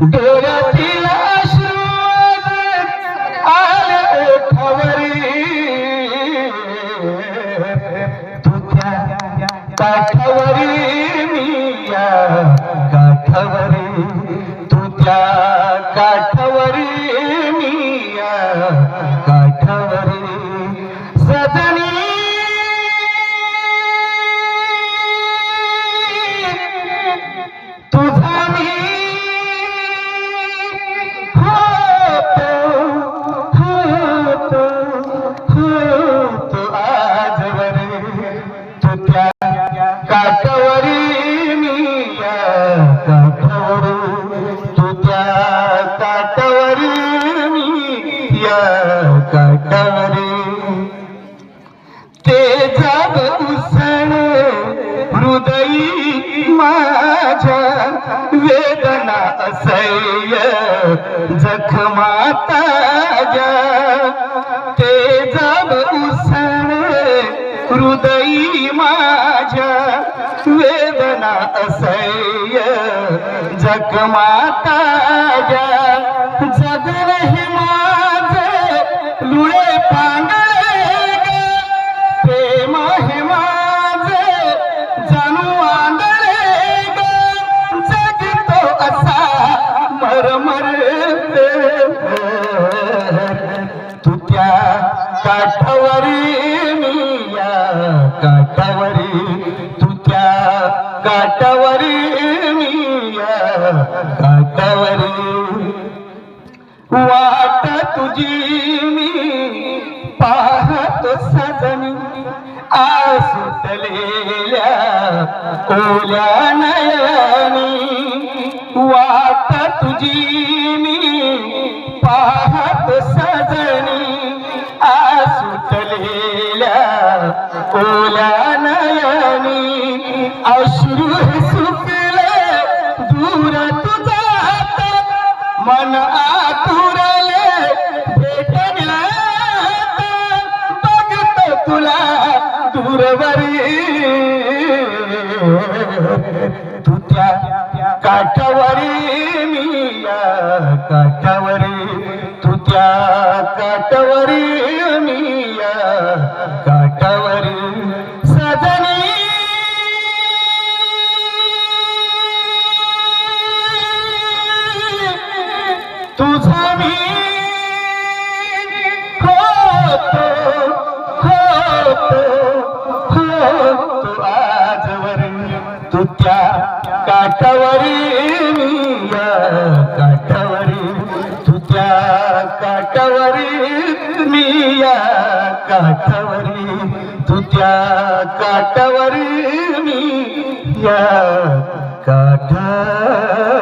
डोळ्यातील आले खबरी तुझ्या काठावरी मी काठावरी तुझ्या काठ होतो आजवर तुझ्या काठावरी मी या काठावरी. तुझ्या काठावरी मी या काठावरी. ते जाब उसण हृदयी माझ्या वेदना असह्य जखमाता ताज्या ते हृदयी माझ्या वेदना असह्य. जखमा ताज्या जगन हे माझ लुळे पांगळे प्रेम हे माझ जाणू आंधळे ग. जगतो असा मरमर तुझ्या काठ काठावरी वाट तुझी मी पाहतो नयनी वाट तुझी मी पाहतो सजनी आसुटलेल्या ओला नयनी अश्रू सुकले दूर तुझा मन आतुरले भेटण्यात बघतो तुला दूरवरी. तुझ्या काठावरी मी या काठावरी. तुझ्या काठावरी मी तुझ्या मी या काठावरी. तुझ्या काठावरी या काठावरी काठावरी मी या काठावरी